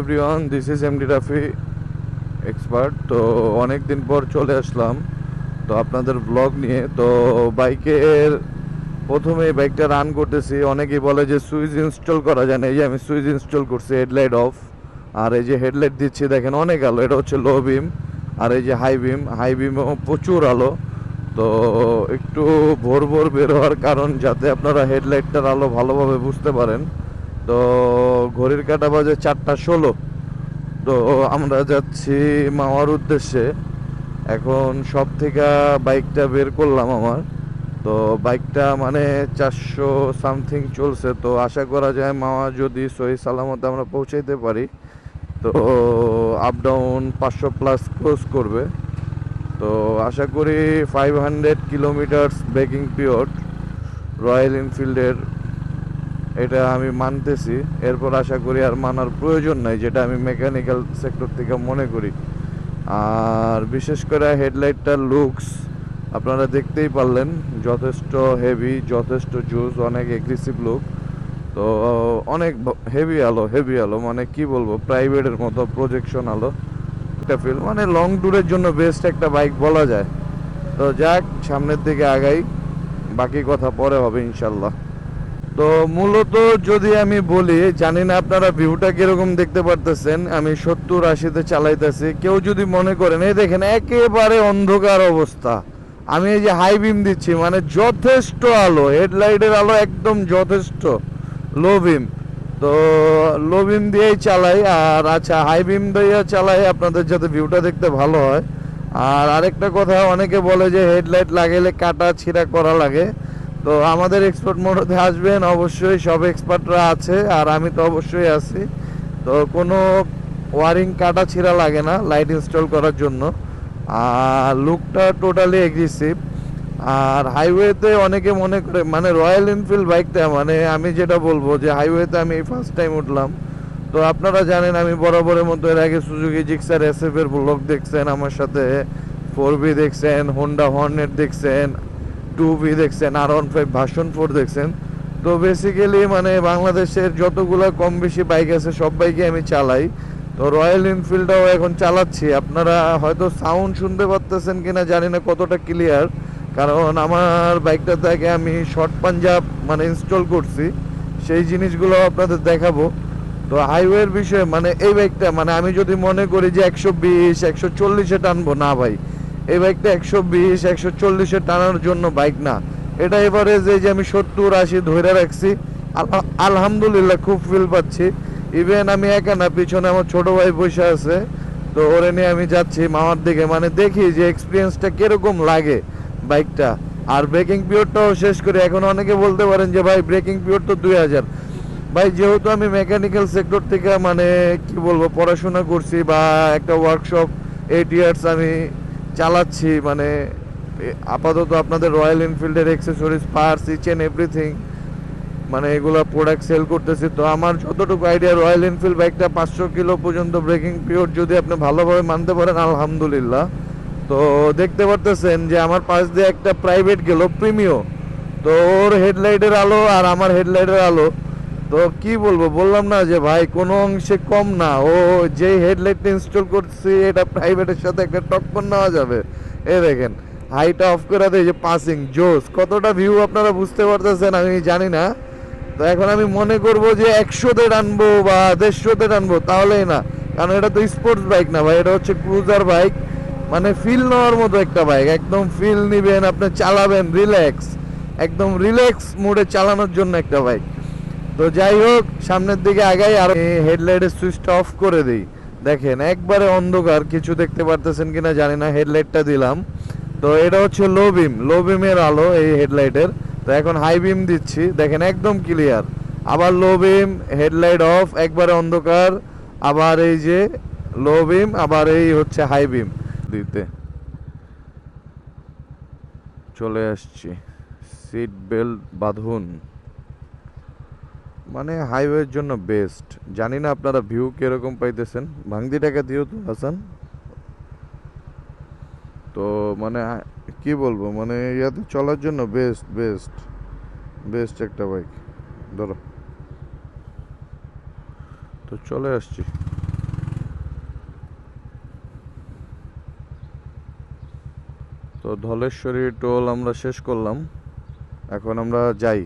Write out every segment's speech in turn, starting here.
Everyone this is MD Rafi expert তো অনেক দিন পর চলে আসলাম। তো আপনাদের ব্লগ নিয়ে, তো বাইকের প্রথমে বাইকটা রান করতেছি। অনেকেই বলে যে সুইচ ইনস্টল করা যায় না। এই যে আমি সুইচ ইনস্টল করছি হেডলাইট অফ আর এই যে হেডলাইট দিচ্ছি, দেখেন অনেক আলো। এটা হচ্ছে লো বিম আর এই যে হাই বিম হাই বিমও প্রচুর আলো। তো একটু ভোর ভোর বের হওয়ার কারণ যাতে আপনারা হেডলাইটটার আলো ভালোভাবে বুঝতে পারেন। তো ঘড়ির কাটা বাজে চারটা ষোলো। তো আমরা যাচ্ছি মাওয়ার উদ্দেশ্যে। এখন সব থেকে বাইকটা বের করলাম আমার। তো বাইকটা মানে চারশো সামথিং চলছে। তো আশা করা যায় মাওয়া যদি সহি সালামতে আমরা পৌঁছাইতে পারি, তো আপ ডাউন পাঁচশো প্লাস ক্রস করবে। তো আশা করি five hundred kilometres breaking period Royal এনফিল্ডের এটা আমি মানতেছি। এরপর আশা করি আর মানার প্রয়োজন নাই, যেটা আমি মেকানিক্যাল সেক্টর থেকে মনে করি। আর বিশেষ করে হেডলাইটটার লুকস আপনারা দেখতেই পারলেন, যথেষ্ট হেভি যথেষ্ট জুস অনেক এগ্রেসিভ লুক তো অনেক হেভি আলো হেভি আলো মানে কি বলব প্রাইভেটের মতো প্রজেকশন আলো। একটা ফিল মানে লং ট্যুরের জন্য বেস্ট একটা বাইক বলা যায়। তো যাক, সামনের দিকে আগাই, বাকি কথা পরে হবে ইনশাল্লাহ। তো মূলত যদি আমি বলি, জানি না আপনারা ভিউটা কীরকম দেখতে পারতেছেন, আমি সত্তর আশিতে চালাইতেছি। কেউ যদি মনে করেন, এই দেখেন একেবারে অন্ধকার অবস্থা। আমি এই যে হাই বিম দিচ্ছি মানে যথেষ্ট আলো হেডলাইটের আলো একদম যথেষ্ট লো বিম তো লো বিম দিয়েই চালাই, আর আচ্ছা হাই বিম দিয়ে চালাই, আপনাদের যাতে ভিউটা দেখতে ভালো হয়। আর আরেকটা কথা, অনেকে বলে যে হেডলাইট লাগাইলে কাটা ছিঁড়া করা লাগে। তো আমাদের এক্সপার্ট মোডতে আসবেন, অবশ্যই সব এক্সপার্টরা আছে আর আমি তো অবশ্যই আছি। তো কোনো ওয়ারিং কাটা ছিঁড়া লাগে না লাইট ইনস্টল করার জন্য। আর লুকটা টোটালি এগ্রেসিভ আর হাইওয়েতে অনেকে মনে করে মানে রয়্যাল এনফিল্ড বাইকটা মানে আমি যেটা বলব যে হাইওয়েতে আমি এই ফার্স্ট টাইম উঠলাম। তো আপনারা জানেন আমি বরাবরের মতো এর আগে সুজুকি জিক্সার এসএফ এর ব্লগ দেখছেন, আমার সাথে ফোর বি দেখছেন হোন্ডা হর্নেট দেখছেন। টু দেখছেন, আর ওয়ান ফাইভ ভার্সন ফোর দেখছেন। তো বেসিক্যালি মানে বাংলাদেশের যতগুলো কম বেশি বাইক আছে, সব বাইকে আমি চালাই। তো রয়্যাল এনফিল্ডটাও এখন চালাচ্ছি। আপনারা হয়তো সাউন্ড শুনতে পারতেছেন কিনা জানি না কতটা ক্লিয়ার কারণ আমার বাইকটা থেকে আমি শর্ট পাঞ্জাব মানে ইনস্টল করছি। সেই জিনিসগুলো আপনাদের দেখাবো। তো হাইওয়ের বিষয়ে মানে এই বাইকটা মানে আমি যদি মনে করি যে একশো বিশ, একশো চল্লিশে টানবো, না ভাই। এই বাইকটা একশো বিশ, একশো চল্লিশে টানার জন্য বাইক না। এটা এবারে যে যে আমি সত্তর আশি ধরে রাখছি। আল- আলহামদুলিল্লাহ খুব ফিল পাচ্ছি। ইভেন আমি একা না, পিছনে আমার ছোট ভাই বসে আছে। তো ওরে নিয়ে আমি যাচ্ছি মামার দিকে। মানে দেখি যে এক্সপিরিয়েন্সটা কীরকম লাগে বাইকটা। আর ব্রেকিং পিরিয়ডটাও শেষ করি। এখন অনেকে বলতে পারেন যে, ভাই ব্রেকিং পিরিয়ড তো দুই হাজার। ভাই, যেহেতু আমি মেকানিক্যাল সেক্টর থেকে মানে কি বলব, পড়াশোনা করছি বা একটা ওয়ার্কশপ এইট ইয়ার্স আমি চালাচ্ছি মানে আপাতত আপনাদের Royal এনফিল্ডের accessories parts each and everything মানে এগুলো প্রোডাক্ট সেল করতেছি। তো আমার যতটুকু আইডিয়া রয়্যাল এনফিল্ড বাইকটা পাঁচশো কিলো পর্যন্ত ব্রেকিং পিরিয়ড যদি আপনি ভালোভাবে মানতে পারেন, আলহামদুলিল্লাহ। তো দেখতে পারতেছেন যে আমার পাশ দিয়ে একটা প্রাইভেট গেল প্রিমিও তো ওর হেডলাইটের আলো আর আমার হেডলাইটের আলো। তো কি বলব, বললাম না যে ভাই কোনো অংশে কম না। ও যে হেডলাইটটা ইনস্টল করছি, এটা প্রাইভেটের সাথে একটা টক্কর নেওয়া যাবে। এ দেখেন হাইটা অফ করে দেয় যে পাসিং জোস। কতটা ভিউ আপনারা বুঝতে পারতেছেন আমি জানি না। তো এখন আমি মনে করব যে একশোতে টানবো বা দেড়শোতে টানবো, তাহলেই না। কারণ এটা তো স্পোর্টস বাইক না ভাই, এটা হচ্ছে ক্রুজার বাইক মানে ফিল নেওয়ার মতো একটা বাইক একদম ফিল নিবেন, আপনি চালাবেন রিল্যাক্স একদম রিল্যাক্স মোডে চালানোর জন্য একটা বাইক তো যাই হোক, সামনের দিকে আগাই, আর হেডলাইটের সুইচটা অফ করে দিই। দেখেন, একবারে অন্ধকার, কিছু দেখতে পারতেছেন কিনা জানি না হেডলাইটটা দিলাম। তো এটা হচ্ছে লো বিম লো বিমের আলো এই হেডলাইটের তো এখন হাই বিম দিচ্ছি, দেখেন একদম ক্লিয়ার আবার লো বিম হেডলাইট অফ একবারে অন্ধকার। আবার এই যে লো বিম আবার এই হচ্ছে হাই বিম দিতে। চলে আসছি। সিট বেল্ট বাঁধুন। মানে হাইওয়ের জন্য বেস্ট জানি না আপনারা ভিউ কীরকম পাইতেছেন। ভাঙদি টাকা দিয়েও তো আসান তো মানে কি বলব মানে ইয়াতে চলার জন্য বেস্ট বেস্ট বেস্ট একটা বাইক ধরো। তো চলে আসছি। তো ধলেশ্বরী টোল আমরা শেষ করলাম। এখন আমরা যাই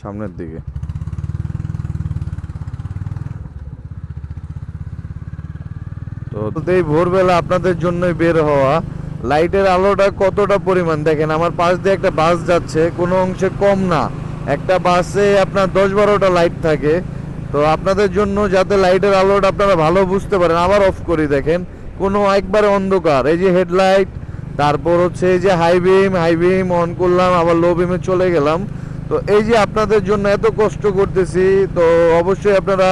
সামনের দিকে। ভোরবেলা আপনাদের জন্যই বের হওয়া। লাইটের আলোটা কতটা পরিমাণ? দেখেন, আমার পাশ দিয়ে একটা বাস যাচ্ছে, কোনো অংশে কম না। একটা বাসে আপনার দশ বারোটা লাইট থাকে। তো আপনাদের জন্য যাতে লাইটের আলোটা আপনারা ভালো বুঝতে পারেন, আবার অফ করি দেখেন, কোনো একবারে অন্ধকার। এই যে হেডলাইট, তারপর হচ্ছে এই যে high beam high beam on করলাম, আবার লো বিমে চলে গেলাম। তো এই যে আপনাদের জন্য এত কষ্ট করতেছি, তো অবশ্যই আপনারা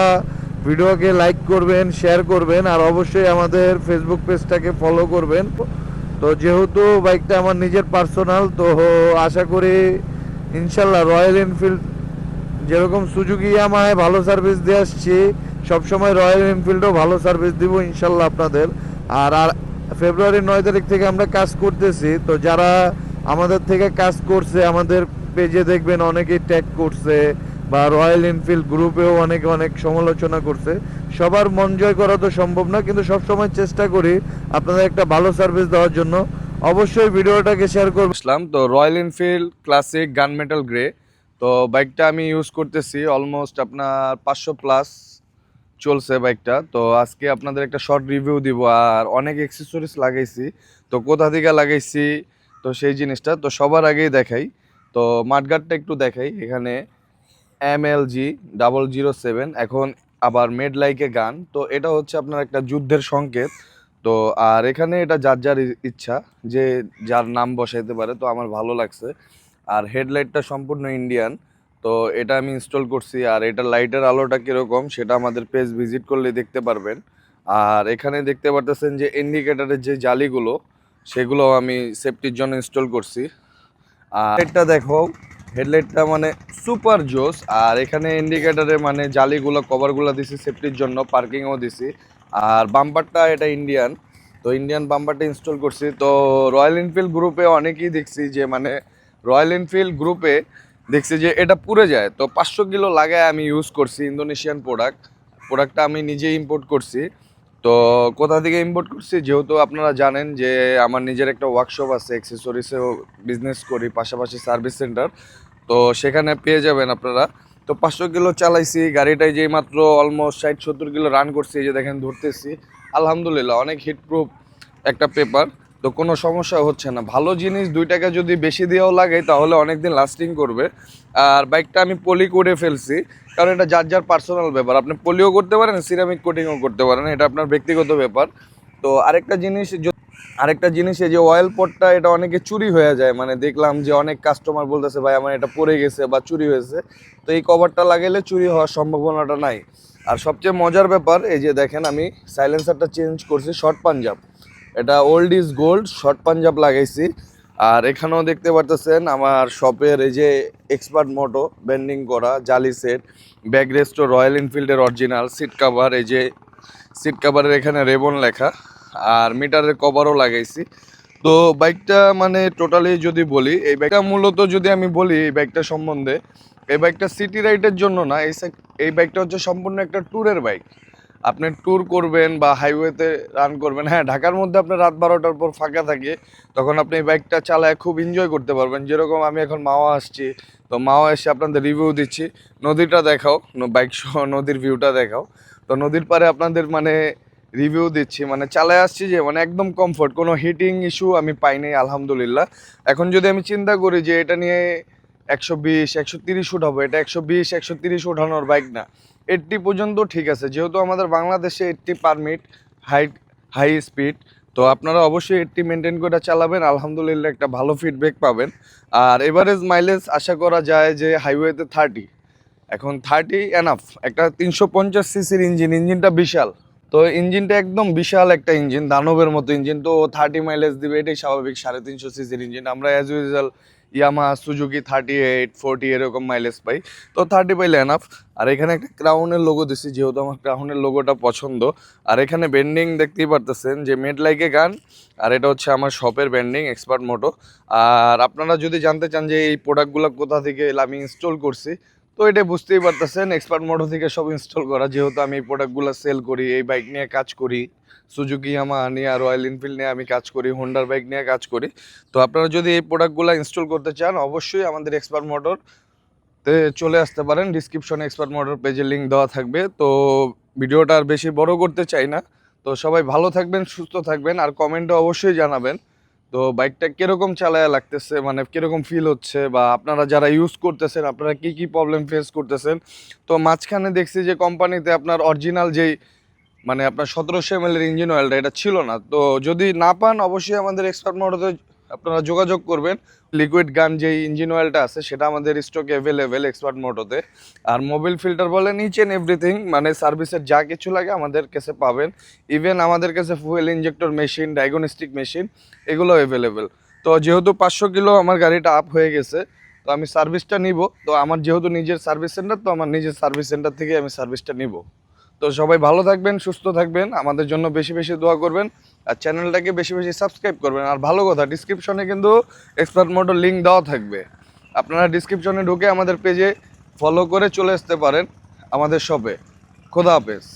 ভিডিওকে লাইক করবেন শেয়ার করবেন, আর অবশ্যই আমাদের ফেসবুক পেজটাকে ফলো করবেন। তো যেহেতু বাইকটা আমার নিজের পার্সোনাল তো আশা করি ইনশাল্লাহ রয়্যাল এনফিল্ড যেরকম সুজুকি আমায় ভালো সার্ভিস দিয়ে আসছি, সবসময় রয়্যাল এনফিল্ডও ভালো সার্ভিস দিব ইনশাল্লাহ আপনাদের। আর আর ফেব্রুয়ারির নয় তারিখ থেকে আমরা কাজ করতেছি, তো যারা আমাদের থেকে কাজ করছে, আমাদের পেজে দেখবেন অনেকেই ট্যাগ করছে। বা রয়্যাল এনফিল্ড গ্রুপেও অনেকে অনেক সমালোচনা করছে। সবার মন জয় করা তো সম্ভব না, কিন্তু সবসময় চেষ্টা করি আপনাদের একটা ভালো সার্ভিস দেওয়ার জন্য। অবশ্যই ভিডিওটাকে শেয়ার করবেন আসলাম, তো Royal Enfield Classic gun metal grey তো বাইকটা আমি ইউজ করতেছি অলমোস্ট আপনার পাঁচশো প্লাস চলছে বাইকটা তো আজকে আপনাদের একটা শর্ট রিভিউ দিব, আর অনেক অ্যাক্সেসরিজ লাগাইছি। তো কোথা থেকে লাগাইছি, তো সেই জিনিসটা, তো সবার আগেই দেখাই। তো মাঠগাটটা একটু দেখাই, এখানে M L G double zero seven এখন আবার মেড লাইকে গান। তো এটা হচ্ছে আপনার একটা যুদ্ধের সংকেত। তো আর এখানে এটা যার যার ইচ্ছা, যে যার নাম বসাইতে পারে, তো আমার ভালো লাগছে। আর হেডলাইটটা সম্পূর্ণ ইন্ডিয়ান তো এটা আমি ইনস্টল করছি। আর এটা লাইটের আলোটা কীরকম, সেটা আমাদের পেজ ভিজিট করলে দেখতে পারবেন। আর এখানে দেখতে পারতেছেন যে ইন্ডিকেটারের যে জালিগুলো, সেগুলো আমি সেফটির জন্য ইনস্টল করছি। আর এটা দেখো হেডলাইটটা মানে সুপার জোস, আর এখানে ইন্ডিকেটারে মানে জালিগুলো, কভারগুলো দিছি সেফটির জন্য পার্কিংও দিছি। আর বাম্পারটা এটা ইন্ডিয়ান তো ইন্ডিয়ান বাম্পারটা ইনস্টল করছি। তো রয়্যাল এনফিল্ড গ্রুপে অনেকেই দেখছি যে মানে রয়্যাল এনফিল্ড গ্রুপে দেখছি যে, এটা পুড়ে যায়। তো পাঁচশো কিলো লাগায় আমি ইউজ করছি ইন্দোনেশিয়ান প্রোডাক্ট প্রোডাক্টটা আমি নিজেই ইম্পোর্ট করছি। তো কোথা থেকে ইম্পোর্ট করছি? যেহেতু আপনারা জানেন যে, আমার নিজের একটা ওয়ার্কশপ আছে অ্যাক্সেসরিসেও বিজনেস করি, পাশাপাশি সার্ভিস সেন্টার তো সেখানে পেয়ে যাবেন আপনারা। তো পাঁচশো কিলো চালাইছি গাড়িটায় যেই মাত্র অলমোস্ট ষাট, সত্তর কিলো রান করছি, এই যে দেখেন ধরতেছি। আলহামদুলিল্লাহ, অনেক হিটপ্রুফ একটা পেপার তো কোনো সমস্যা হচ্ছে না। ভালো জিনিস দুই টাকা যদি বেশি দিয়েও লাগে, তাহলে অনেক দিন লাস্টিং করবে। আর বাইকটা আমি পলি করে ফেলছি, কারণ এটা যার যার পার্সোনাল ব্যাপার। আপনি পলিও করতে পারেন সিরামিক কোটিংও করতে পারেন, এটা আপনার ব্যক্তিগত ব্যাপার। তো আরেকটা জিনিস য- আরেকটা জিনিস এই যে অয়েল পটটা এটা অনেকে চুরি হয়ে যায়। মানে দেখলাম যে অনেক কাস্টমার বলতেছে, ভাই, আমার এটা পড়ে গেছে বা চুরি হয়েছে। তো এই কভারটা লাগাইলে চুরি হওয়ার সম্ভাবনাটা নাই। আর সবচেয়ে মজার ব্যাপার, এই যে দেখেন আমি সাইলেন্সারটা চেঞ্জ করছি শর্ট পাঞ্জাব। এটা old is gold short Punjab লাগাইছি। আর এখানেও দেখতে পারতেছেন আমার শপের এই যে এক্সপার্ট মোটো বেন্ডিং করা, জালি সেট ব্যাক রেস্টো রয়্যাল এনফিল্ডের অরিজিনাল সিট কাভার এই যে সিট কাভারের এখানে রেবন লেখা। আর মিটারের কভারও লাগাইছি। তো বাইকটা মানে টোটালি যদি বলি, এই বাইকটা মূলত যদি আমি বলি, এই বাইকটা সম্বন্ধে, এই বাইকটা সিটি রাইডের জন্য না, এই এই বাইকটা হচ্ছে সম্পূর্ণ একটা ট্যুরের বাইক। আপনি ট্যুর করবেন বা হাইওয়েতে রান করবেন হ্যাঁ ঢাকার মধ্যে আপনার রাত বারোটার পর ফাঁকা থাকে, তখন আপনি এই বাইকটা চালায় খুব এনজয় করতে পারবেন। যেরকম আমি এখন মাওয়া আসছি, তো মাওয়া এসে আপনাদের রিভিউ দিচ্ছি। নদীটা দেখাও, বাইক সহ নদীর ভিউটা দেখাও। তো নদীর পারে আপনাদের মানে রিভিউ দিচ্ছি। মানে চালায় আসছি যে মানে একদম কমফোর্ট কোনো হিটিং ইস্যু আমি পাইনি, আলহামদুলিল্লাহ। এখন যদি আমি চিন্তা করি যে, এটা নিয়ে একশো বিশ, একশো তিরিশ উঠাবো, এটা একশো বিশ, একশো তিরিশ উঠানোর বাইক না। এইট্টি পর্যন্ত ঠিক আছে, যেহেতু আমাদের বাংলাদেশে eighty permit high high speed তো আপনারা অবশ্যই এইট্টি মেনটেন করে চালাবেন, আলহামদুলিল্লাহ একটা ভালো ফিডব্যাক পাবেন। আর এভারেজ মাইলেজ আশা করা যায় যে হাইওয়েতে থার্টি এখন থার্টি এনাফ একটা তিনশো পঞ্চাশ সিসির ইঞ্জিন ইঞ্জিনটা বিশাল। তো ইঞ্জিনটা একদম বিশাল একটা ইঞ্জিন, দানবের মতো ইঞ্জিন। তো থার্টি মাইলেজ দিবে, এটাই স্বাভাবিক, সাড়ে তিনশো সিসির ইঞ্জিন। আমরা as usual Yamaha Suzuki thirty eight forty এরকম মাইলেজ পাই। তো থার্টি পাইলে এনাফ আর এখানে একটা ক্রাউনের লোগো দিছি, যেহেতু আমার ক্রাউনের লোগোটা পছন্দ। আর এখানে বেন্ডিং দেখতেই পারতেছেন যে মেড লাইকে গান, আর এটা হচ্ছে আমার শপের বেন্ডিং এক্সপার্ট মোটো আর আপনারা যদি জানতে চান যে এই প্রোডাক্টগুলো কোথা থেকে আমি ইনস্টল করছি তো এটা বুঝতেই পারতেছেন এক্সপার্ট মোটর থেকে সব ইনস্টল করা। যেহেতু আমি এই প্রোডাক্টগুলো সেল করি, এই বাইক নিয়ে কাজ করি সুজুকি ইয়ামা নিয়ে রয়্যাল এনফিল্ড নিয়ে আমি কাজ করি হোন্ডার বাইক নিয়ে কাজ করি। তো আপনারা যদি এই প্রোডাক্টগুলো ইনস্টল করতে চান, অবশ্যই আমাদের এক্সপার্ট মোটর তে চলে আসতে পারেন। ডিসক্রিপশনে এক্সপার্ট মোটর পেজের লিঙ্ক দেওয়া থাকবে। তো ভিডিওটা আর বেশি বড় করতে চাই না। তো সবাই ভালো থাকবেন, সুস্থ থাকবেন, আর কমেন্টে অবশ্যই জানাবেন। তো বাইকটা কীরকম চালায়া লাগতেছে? মানে কীরকম ফিল হচ্ছে? বা আপনারা যারা ইউজ করতেছেন, আপনারা কি কি প্রবলেম ফেস করতেছেন? তো মাঝখানে দেখছি যে কোম্পানিতে আপনার অরিজিনাল যেই মানে আপনার সতেরোশো এম এর ইঞ্জিন অয়েলটা এটা ছিল না। তো যদি না পান, অবশ্যই আমাদের এক্সপার্ট মোটরতে আপনারা যোগাযোগ করবেন। লিকুইড গান যেই ইঞ্জিন অয়েলটা আছে, সেটা আমাদের স্টকে অ্যাভেলেবেল এক্সপার্ট মোটরতে আর মোবিল ফিল্টার বলেন ইচ অ্যান্ড এভরিথিং মানে সার্ভিসের যা কিছু লাগে আমাদের কাছে পাবেন। ইভেন আমাদের কাছে fuel injector machine diagnostic machine এগুলো অ্যাভেলেবেল তো যেহেতু পাঁচশো কিলো আমার গাড়িটা আপ হয়ে গেছে, তো আমি সার্ভিসটা নিব। তো আমার যেহেতু নিজের সার্ভিস সেন্টার তো আমার নিজের সার্ভিস সেন্টার থেকে আমি সার্ভিসটা নিব। তো সবাই ভালো থাকবেন, সুস্থ থাকবেন, আমাদের জন্য বেশি বেশি দোয়া করবেন। আর চ্যানেলটাকে বেশি বেশি সাবস্ক্রাইব করবেন। আর ভালো কথা ডিসক্রিপশনে কিন্তু এক্সপার্ট মোটর লিঙ্ক দেওয়া থাকবে। আপনারা ডিসক্রিপশনে ঢুকে আমাদের পেজে ফলো করে চলে আসতে পারেন আমাদের শপে খোদা হাফেজ।